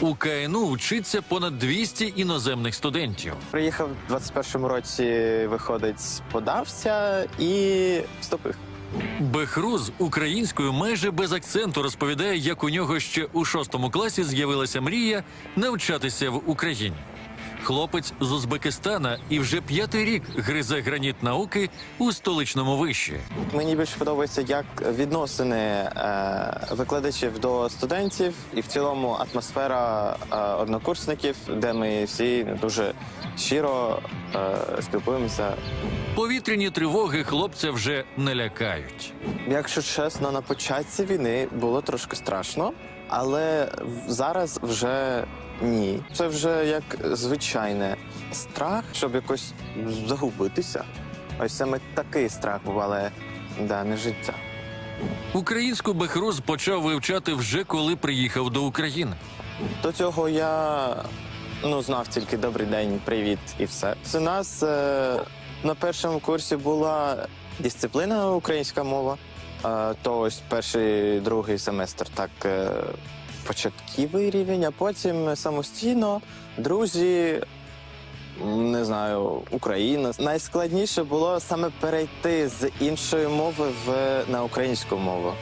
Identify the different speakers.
Speaker 1: У КНУ вчиться понад 200 іноземних студентів.
Speaker 2: Приїхав в 21-му році, виходить, подався і вступив.
Speaker 1: Бехруз українською майже без акценту розповідає, як у нього ще у шостому класі з'явилася мрія навчатися в Україні. Хлопець з Узбекистана і вже п'ятий рік гризе граніт науки у столичному виші.
Speaker 2: Мені більше подобається як відносини е, викладачів до студентів, і в цілому атмосфера е, однокурсників, де ми всі дуже щиро е, спілкуємося.
Speaker 1: Повітряні тривоги хлопця вже не лякають.
Speaker 2: Якщо чесно, на початку війни було трошки страшно, але зараз вже ні. Це вже як звичайне страх, щоб якось загубитися. Ось саме такий страх був, але да, не життя.
Speaker 1: Українську Бехруз почав вивчати вже коли приїхав до України.
Speaker 2: До цього я ну, знав тільки добрий день, привіт і все. У нас е, на першому курсі була дисципліна українська мова. Е, то ось перший, другий семестр так е, початковий рівень, а потім самостійно, друзі. Не знаю, Україна. Найскладніше було саме перейти з іншої мови в на українську мову.